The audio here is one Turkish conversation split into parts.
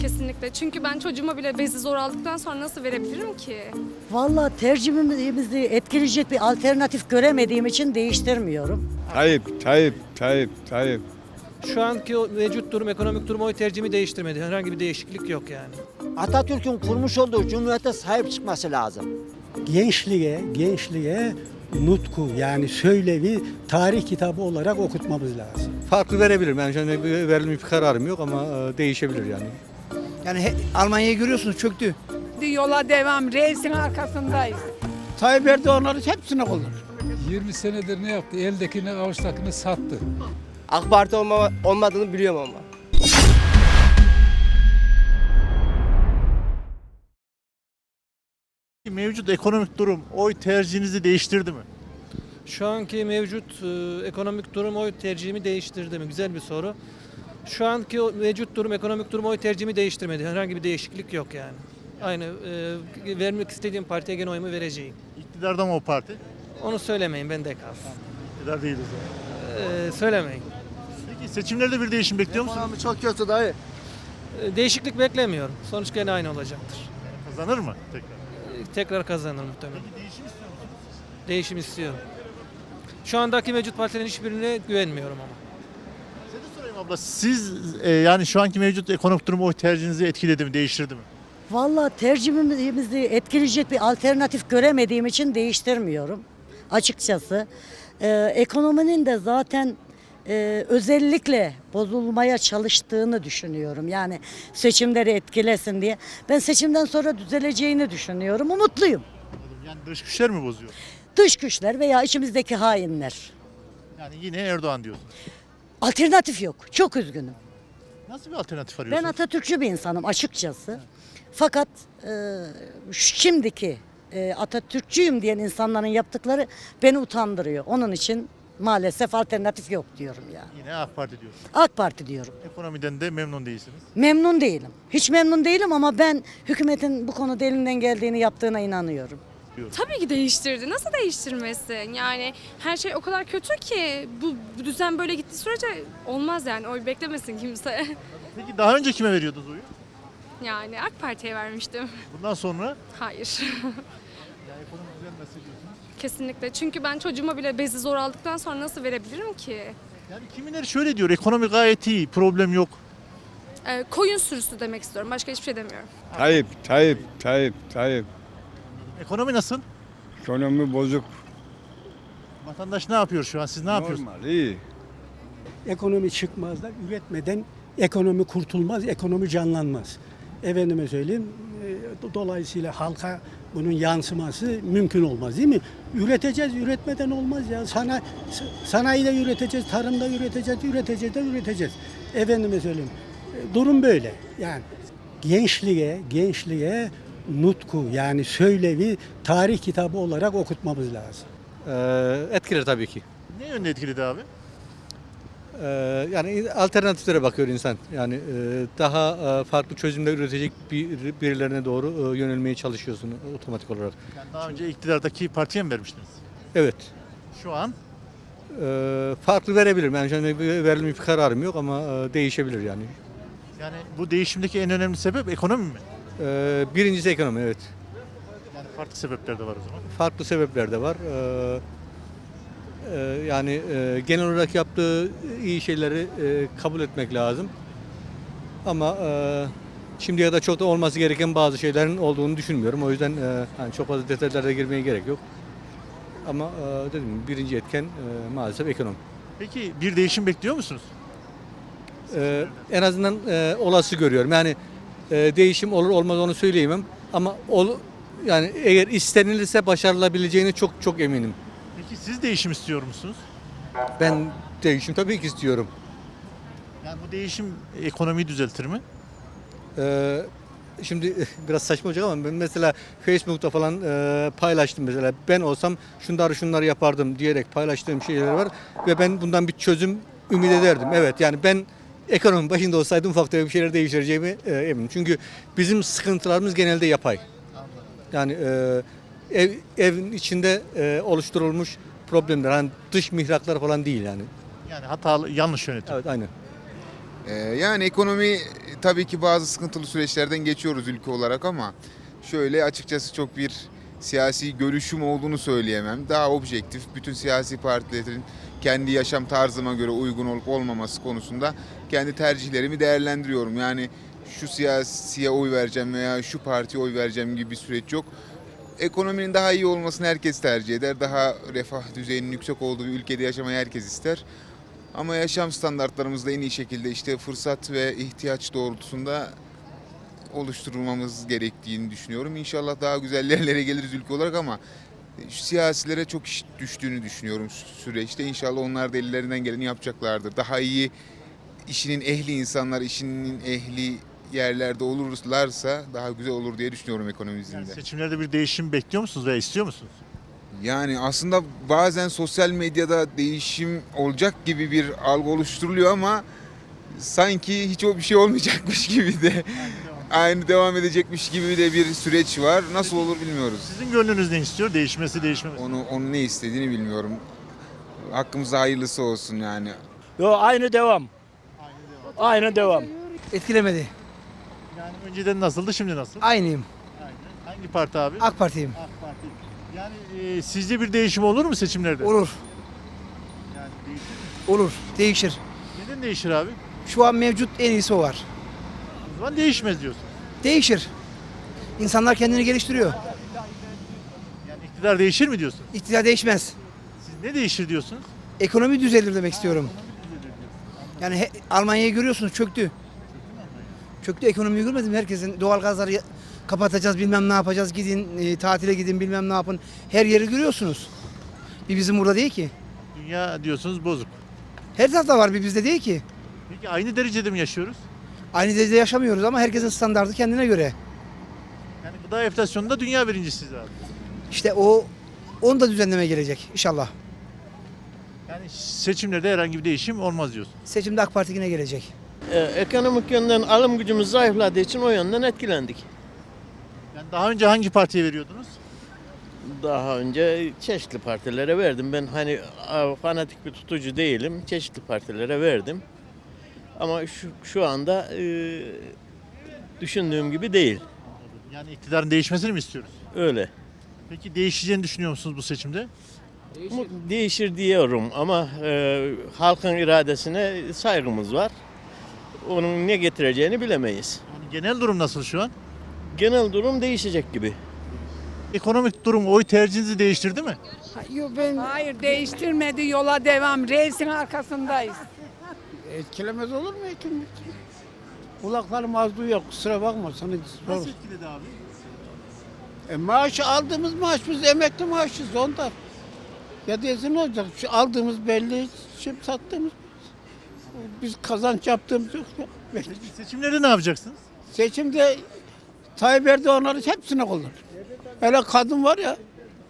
Kesinlikle. Çünkü ben çocuğuma bile bezi zor aldıktan sonra nasıl verebilirim ki? Vallahi tercihimizi etkileyecek bir alternatif göremediğim için değiştirmiyorum. Tayyip, Tayyip, Tayyip, Tayyip. Şu anki o mevcut durum, ekonomik durum oy tercihimi değiştirmedi. Herhangi bir değişiklik yok yani. Atatürk'ün kurmuş olduğu cumhuriyete sahip çıkması lazım. gençliğe, gençliğe nutku yani söylevi tarih kitabı olarak okutmamız lazım. Farklı verebilir. Ben bir- verilmiş bir kararım yok ama e, değişebilir yani. Yani he- Almanya'yı görüyorsunuz çöktü. Yola devam, reisin arkasındayız. Tayyip Erdoğan'ların hepsine kullanır. 20 senedir ne yaptı? Eldekini avuçtakini sattı. AK Parti olma, olmadığını biliyorum ama. Mevcut ekonomik durum oy tercihinizi değiştirdi mi? Şu anki mevcut e, ekonomik durum oy tercihimi değiştirdi mi? Güzel bir soru. Şu anki o mevcut durum, ekonomik durum oy tercihimi değiştirmedi. Herhangi bir değişiklik yok yani. Aynı e, vermek istediğim partiye gene oyumu vereceğim. İktidarda mı o parti? Onu söylemeyin, bende kalsın. İktidar değil o zaman. E, söylemeyin. Peki seçimlerde bir değişim bekliyor musunuz? Ekonomi çok kötü dayı. E, değişiklik beklemiyorum. Sonuç gene aynı olacaktır. Kazanır mı tekrar? E, tekrar kazanır muhtemelen. Peki değişim istiyor musunuz? Değişim istiyorum. Şu andaki mevcut partilerin hiçbirine güvenmiyorum ama. Abla. Siz e, yani şu anki mevcut ekonomik durum oy tercihinizi etkiledi mi, değiştirdi mi? Vallahi tercihimizi etkileyecek bir alternatif göremediğim için değiştirmiyorum açıkçası. Ee, ekonominin de zaten e, özellikle bozulmaya çalıştığını düşünüyorum. Yani seçimleri etkilesin diye. Ben seçimden sonra düzeleceğini düşünüyorum. Umutluyum. Yani dış güçler mi bozuyor? Dış güçler veya içimizdeki hainler. Yani yine Erdoğan diyorsunuz. Alternatif yok. Çok üzgünüm. Nasıl bir alternatif Ben arıyorsunuz? Atatürkçü bir insanım açıkçası. Fakat e, şimdiki e, Atatürkçüyüm diyen insanların yaptıkları beni utandırıyor. Onun için maalesef alternatif yok diyorum yani. Yine AK Parti diyorsunuz. AK Parti diyorum. Ekonomiden de memnun değilsiniz. Memnun değilim. Hiç memnun değilim ama ben hükümetin bu konuda elinden geldiğini yaptığına inanıyorum. Tabii ki değiştirdi. Nasıl değiştirmesin? Yani her şey o kadar kötü ki bu, bu düzen böyle gittiği sürece olmaz yani. Oy beklemesin kimse. Peki daha önce kime veriyordunuz oyu? Yani AK Parti'ye vermiştim. Bundan sonra Hayır. yani ekonomi düzelmezse diyorsunuz. Kesinlikle. Çünkü ben çocuğuma bile bezi zor aldıktan sonra nasıl verebilirim ki? Yani kimileri şöyle diyor, ekonomi gayet iyi, problem yok. Ee, koyun sürüsü demek istiyorum. Başka hiçbir şey demiyorum. Tayyip, Tayyip, Tayyip, Tayyip. Ekonomi nasıl? Ekonomi bozuk. Vatandaş ne yapıyor şu an? Siz ne yapıyorsunuz? Normal, iyi. Ekonomi çıkmazlar, üretmeden ekonomi kurtulmaz, ekonomi canlanmaz. Efendime söyleyeyim, e, dolayısıyla halka bunun yansıması mümkün olmaz değil mi? Üreteceğiz, üretmeden olmaz ya. Sana, sanayide üreteceğiz, tarımda üreteceğiz, üreteceğiz de üreteceğiz. Efendime söyleyeyim, e, durum böyle. Yani gençliğe, gençliğe nutku yani söylevi tarih kitabı olarak okutmamız lazım. E, etkiler tabii ki. Ne yönde etkiledi abi? E, yani alternatiflere bakıyor insan. Yani e, daha e, farklı çözümler üretecek bir, birilerine doğru e, yönelmeye çalışıyorsun otomatik olarak. Yani daha önce iktidardaki partiye mi vermiştiniz? Evet. Şu an E, farklı verebilir. Ben şu anda bir- verilmiş bir kararım yok ama e, değişebilir yani. yani bu değişimdeki en önemli sebep ekonomi mi? E, birincisi ekonomi evet. Yani farklı sebepler de var o zaman. farklı sebepler de var. Ee, e, yani e, genel olarak yaptığı iyi şeyleri e, kabul etmek lazım. Ama e, şimdiye kadar çok da olması gereken bazı şeylerin olduğunu düşünmüyorum. O yüzden e, hani çok fazla detaylara girmeye gerek yok. Ama e, dedim birinci etken e, maalesef ekonomi. Peki bir değişim bekliyor musunuz? E, en azından e, olası görüyorum. Yani e, değişim olur olmaz onu söyleyemem. Ama ol, yani eğer istenilirse başarılabileceğini çok çok eminim. Peki siz değişim istiyor musunuz? Ben değişim tabii ki istiyorum. Yani bu değişim ekonomiyi düzeltir mi? Ee, şimdi biraz saçma olacak ama ben mesela Facebook'ta falan e, paylaştım mesela ben olsam şunları şunları yapardım diyerek paylaştığım şeyler var ve ben bundan bir çözüm ümit ederdim. Evet yani ben ekonomi başında olsaydım ufak tefek bir şeyler değiştireceğimi e, eminim. Çünkü bizim sıkıntılarımız genelde yapay. Yani e, ev evin içinde e, oluşturulmuş problemler. Hani dış mihraklar falan değil yani. Yani hatalı, yanlış yönetim. Evet aynen. Ee, yani ekonomi tabii ki bazı sıkıntılı süreçlerden geçiyoruz ülke olarak ama şöyle açıkçası çok bir siyasi görüşüm olduğunu söyleyemem. Daha objektif bütün siyasi partilerin kendi yaşam tarzıma göre uygun olup olmaması konusunda kendi tercihlerimi değerlendiriyorum. Yani şu siyasiye oy vereceğim veya şu partiye oy vereceğim gibi bir süreç yok. Ekonominin daha iyi olmasını herkes tercih eder. Daha refah düzeyinin yüksek olduğu bir ülkede yaşamayı herkes ister. Ama yaşam standartlarımızı da en iyi şekilde işte fırsat ve ihtiyaç doğrultusunda oluşturmamız gerektiğini düşünüyorum. İnşallah daha güzel yerlere geliriz ülke olarak ama siyasilere çok iş düştüğünü düşünüyorum süreçte. İnşallah onlar da ellerinden geleni yapacaklardır. Daha iyi işinin ehli insanlar, işinin ehli yerlerde olurlarsa daha güzel olur diye düşünüyorum ekonomimizin Yani de. seçimlerde bir değişim bekliyor musunuz veya istiyor musunuz? Yani aslında bazen sosyal medyada değişim olacak gibi bir algı oluşturuluyor ama sanki hiç o bir şey olmayacakmış gibi de aynı devam edecekmiş gibi de bir süreç var. Nasıl olur bilmiyoruz. Sizin gönlünüz ne istiyor? Değişmesi, değişmemesi. Onu onun ne istediğini bilmiyorum. Hakkımızda hayırlısı olsun yani. Yo aynı devam. Aynı devam. Etkilemedi. Yani önceden nasıldı, şimdi nasıl? Aynıyım. Hangi parti abi? AK Parti'yim. AK Parti. Yani e, sizce bir değişim olur mu seçimlerde? Olur. Yani değişir. Olur. Değişir. Neden değişir abi? Şu an mevcut en iyisi o var. O zaman değişmez diyorsun. Değişir. İnsanlar kendini geliştiriyor. Yani iktidar değişir mi diyorsun? İktidar değişmez. Siz ne değişir diyorsunuz? Ekonomi düzelir demek istiyorum. Yani he- Almanya'yı görüyorsunuz çöktü. Çöktü ekonomiyi görmedim. Herkesin doğal gazları ya- kapatacağız bilmem ne yapacağız gidin e, tatile gidin bilmem ne yapın. Her yeri görüyorsunuz. Bir bizim burada değil ki. Dünya diyorsunuz bozuk. Her tarafta var bir bizde değil ki. Peki aynı derecede mi yaşıyoruz? Aynı derecede yaşamıyoruz ama herkesin standartı kendine göre. Yani gıda enflasyonunda dünya birincisiyiz abi. İşte o onu da düzenleme gelecek inşallah. Yani seçimlerde herhangi bir değişim olmaz diyorsun. Seçimde AK Parti yine gelecek. Ee, ekonomik yönden alım gücümüz zayıfladığı için o yönden etkilendik. Yani daha önce hangi partiye veriyordunuz? Daha önce çeşitli partilere verdim. Ben hani fanatik bir tutucu değilim. Çeşitli partilere verdim. Ama şu, şu anda e, düşündüğüm gibi değil. Yani iktidarın değişmesini mi istiyoruz? Öyle. Peki değişeceğini düşünüyor musunuz bu seçimde? Mu- Değişir diyorum ama e, halkın iradesine saygımız var. Onun ne getireceğini bilemeyiz. Yani genel durum nasıl şu an? Genel durum değişecek gibi. Ekonomik durum oy tercihinizi değiştirdi mi? Hayır değiştirmedi yola devam. Reisin arkasındayız. Etkilemez olur mu ekonomi? Kulaklarım az duyuyor kusura bakma sana sor. Nasıl etkiledi abi? E maaşı aldığımız maaş biz emekli maaşız ondan. Ya diyorsun ne olacak? Şu aldığımız belli, şimdi sattığımız biz kazanç yaptığımız yok. Peki seçimlerde ne yapacaksınız? Seçimde Tayyip Erdoğan'ların hepsine kullanır. Hele kadın var ya,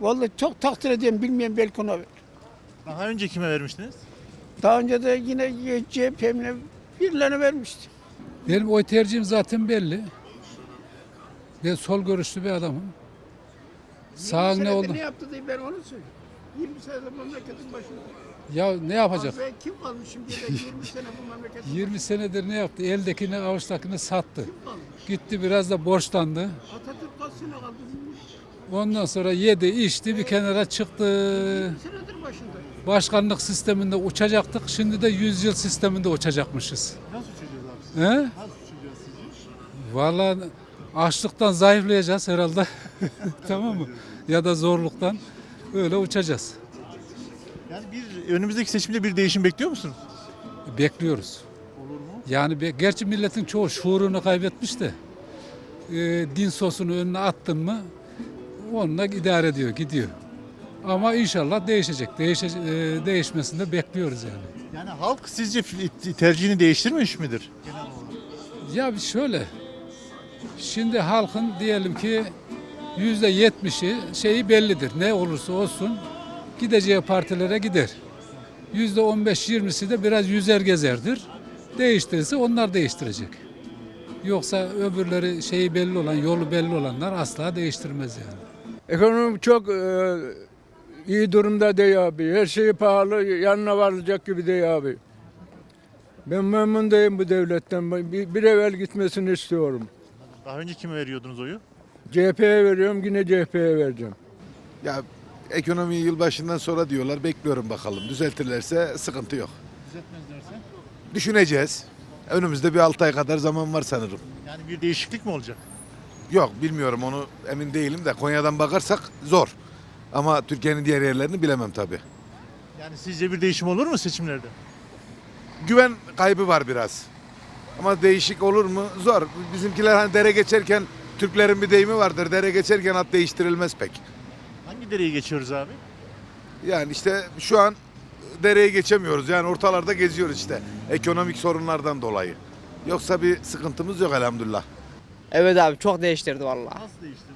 vallahi çok takdir ediyorum bilmeyen belki ona ver. Daha önce kime vermiştiniz? Daha önce de yine CHP'mle birilerine vermişti. Benim oy tercihim zaten belli. Ben sol görüşlü bir adamım. Sağ ne oldu? Ne yaptı diye ben onu söyleyeyim. 20 senedir memleketin başında. Ya ne yapacak? Ve kim kalmış şimdi de 20 sene bu memleketin 20 senedir ne yaptı? Eldekini avuçtakini sattı. Gitti biraz da borçlandı. Atatürk kaç sene kaldı? Ondan sonra yedi, içti, bir kenara çıktı. 20 senedir başında. Başkanlık sisteminde uçacaktık. Şimdi de 100 yıl sisteminde uçacakmışız. Nasıl uçacağız abi? He? Nasıl uçacağız sizce? Vallahi açlıktan zayıflayacağız herhalde. tamam mı? Ya da zorluktan öyle uçacağız. Yani bir önümüzdeki seçimde bir değişim bekliyor musunuz? Bekliyoruz. Yani be- gerçi milletin çoğu şuurunu kaybetmiş de e, din sosunu önüne attın mı onunla idare ediyor, gidiyor. Ama inşallah değişecek. Değişe, e, değişmesini de bekliyoruz yani. Yani halk sizce fi- tercihini değiştirmiş midir? Ya bir şöyle. Şimdi halkın diyelim ki yüzde yetmişi şeyi bellidir. Ne olursa olsun gideceği partilere gider. Yüzde on beş yirmisi de biraz yüzer gezerdir. Değiştirirse onlar değiştirecek. Yoksa öbürleri şeyi belli olan, yolu belli olanlar asla değiştirmez yani. Ekonomi çok e, iyi durumda değil abi. Her şey pahalı, yanına varılacak gibi değil abi. Ben memnun değilim bu devletten. Bir, bir evvel gitmesini istiyorum. Daha önce kime veriyordunuz oyu? CHP'ye veriyorum yine CHP'ye vereceğim. Ya ekonomiyi yılbaşından sonra diyorlar. Bekliyorum bakalım. Düzeltirlerse sıkıntı yok. Düzeltmezlerse? Düşüneceğiz. Önümüzde bir 6 ay kadar zaman var sanırım. Yani bir değişiklik mi olacak? Yok bilmiyorum onu emin değilim de Konya'dan bakarsak zor. Ama Türkiye'nin diğer yerlerini bilemem tabii. Yani sizce bir değişim olur mu seçimlerde? Güven kaybı var biraz. Ama değişik olur mu? Zor. Bizimkiler hani dere geçerken Türklerin bir deyimi vardır. Dere geçerken at değiştirilmez pek. Hangi dereyi geçiyoruz abi? Yani işte şu an dereyi geçemiyoruz. Yani ortalarda geziyoruz işte. Ekonomik sorunlardan dolayı. Yoksa bir sıkıntımız yok elhamdülillah. Evet abi çok değiştirdi valla. Nasıl değiştirdi?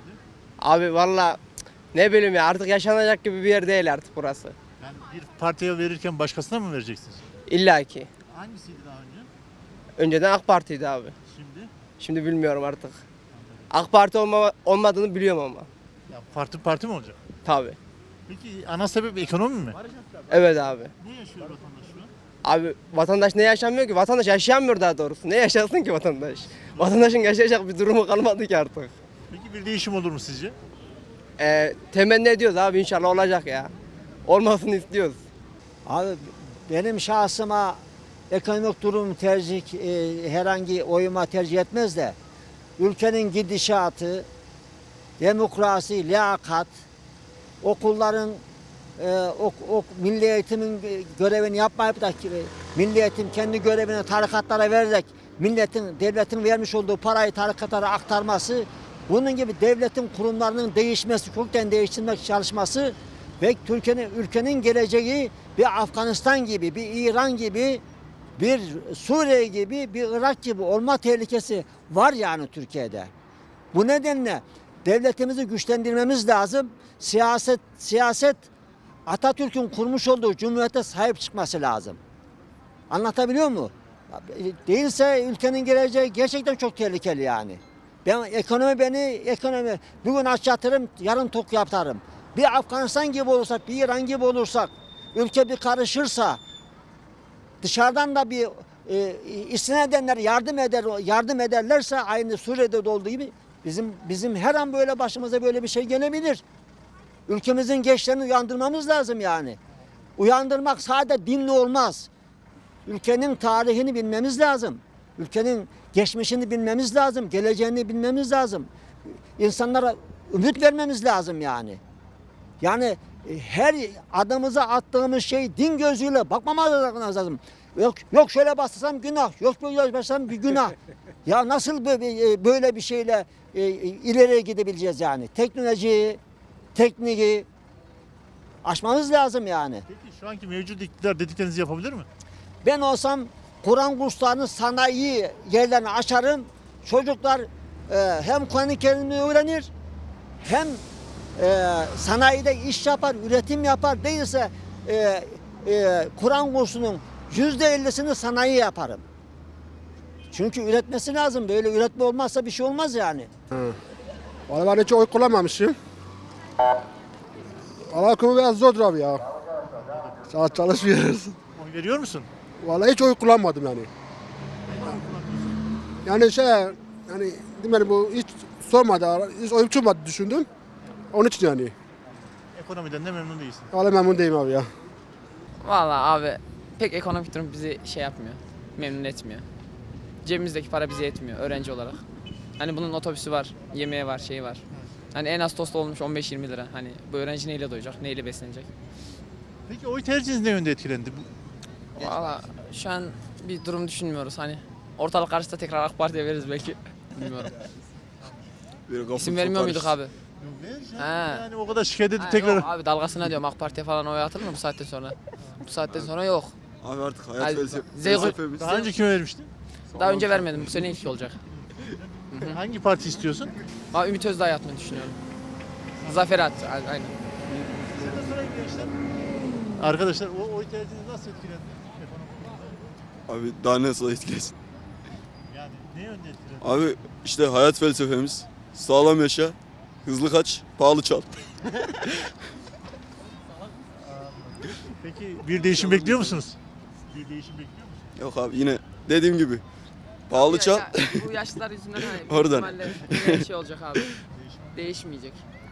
Abi valla ne bileyim ya artık yaşanacak gibi bir yer değil artık burası. Yani bir partiye verirken başkasına mı vereceksiniz? İlla ki. Hangisiydi daha önce? Önceden AK Parti'ydi abi. Şimdi? Şimdi bilmiyorum artık. AK Parti olma, olmadığını biliyorum ama. Ya parti parti mi olacak? Tabi. Peki ana sebep ekonomi mi? Evet abi. Ne yaşıyor vatandaş şu an? Abi vatandaş ne yaşamıyor ki? Vatandaş yaşayamıyor daha doğrusu. Ne yaşasın ki vatandaş? Vatandaşın yaşayacak bir durumu kalmadı ki artık. Peki bir değişim olur mu sizce? Ee, temenni ediyoruz abi inşallah olacak ya. Olmasını istiyoruz. Abi benim şahsıma ekonomik durum tercih e, herhangi oyuma tercih etmez de ülkenin gidişatı, demokrasi, liyakat, okulların e, ok, ok, milli eğitimin görevini yapmayıp da milli eğitim kendi görevini tarikatlara vererek milletin, devletin vermiş olduğu parayı tarikatlara aktarması, bunun gibi devletin kurumlarının değişmesi, kökten değiştirmek çalışması ve Türkiye'nin ülkenin geleceği bir Afganistan gibi, bir İran gibi, bir Suriye gibi, bir Irak gibi olma tehlikesi var yani Türkiye'de. Bu nedenle devletimizi güçlendirmemiz lazım. Siyaset siyaset Atatürk'ün kurmuş olduğu cumhuriyete sahip çıkması lazım. Anlatabiliyor mu? Değilse ülkenin geleceği gerçekten çok tehlikeli yani. Ben ekonomi beni ekonomi bugün aç yatırım yarın tok yaparım. Bir Afganistan gibi olursak, bir İran gibi olursak, ülke bir karışırsa, dışarıdan da bir e, isyan edenler yardım eder yardım ederlerse aynı Suriye'de de olduğu gibi bizim bizim her an böyle başımıza böyle bir şey gelebilir. Ülkemizin gençlerini uyandırmamız lazım yani. Uyandırmak sadece dinle olmaz. Ülkenin tarihini bilmemiz lazım. Ülkenin geçmişini bilmemiz lazım. Geleceğini bilmemiz lazım. İnsanlara ümit vermemiz lazım yani. Yani e, her adımıza attığımız şey din gözüyle bakmamamız lazım. Yok yok şöyle bastırsam günah, yok böyle bastırsam bir günah. ya nasıl böyle, böyle bir şeyle e, ileriye gidebileceğiz yani? Teknolojiyi, tekniği aşmamız lazım yani. Peki şu anki mevcut iktidar dediklerinizi yapabilir mi? Ben olsam Kur'an kurslarını sanayi yerlerini açarım. Çocuklar e, hem Kur'an-ı Kerim'i öğrenir hem e, sanayide iş yapar, üretim yapar. Değilse e, e, Kur'an kursunun yüzde ellisini sanayi yaparım. Çünkü üretmesi lazım. Böyle üretme olmazsa bir şey olmaz yani. Valla ben hiç oy kullanmamışım. Valla okumu biraz zordur abi ya. Saat çalışmıyoruz. Oy veriyor musun? Valla hiç oy kullanmadım yani. Yani şey yani demedim bu hiç sormadı, hiç oyum çıkmadı düşündüm. Onun için yani. Ekonomiden de memnun değilsin. Valla memnun değilim abi ya. Valla abi pek ekonomik durum bizi şey yapmıyor. Memnun etmiyor. Cebimizdeki para bize yetmiyor öğrenci olarak. Hani bunun otobüsü var, yemeği var, şeyi var. Hani en az tost olmuş 15-20 lira. Hani bu öğrenci neyle doyacak, neyle beslenecek? Peki oy tercihiniz ne yönde etkilendi? Bu- Valla şu an bir durum düşünmüyoruz. Hani ortalık karışsa tekrar AK Parti'ye veririz belki. Bilmiyorum. İsim vermiyor muyduk abi? He. Yani o kadar şikayet edip Ha, tekrar... Yok abi dalgasına diyorum AK Parti'ye falan oy atılır mı bu saatten sonra? Bu saatten sonra yok. Abi artık Hadi, Z- Daha önce kime vermiştin? Daha önce vermedim. Bu sene ilk olacak. Hangi parti istiyorsun? Ama Ümit Özdağ atmayı düşünüyorum. Zafer at. a- Aynen. Arkadaşlar o oy tercihiniz nasıl durumda. Abi daha nasıl etkilesin? Yani ne yönde etkilendi? Abi işte hayat felsefemiz sağlam yaşa, hızlı kaç, pahalı çal. Peki bir değişim bekliyor musunuz? Bir değişim bekliyor musunuz? Yok abi yine dediğim gibi. Pahalı Ya- çal. ya bu yaşlılar yüzünden hani büyük Oradan. ihtimalle yine şey olacak abi. Değişmeyecek.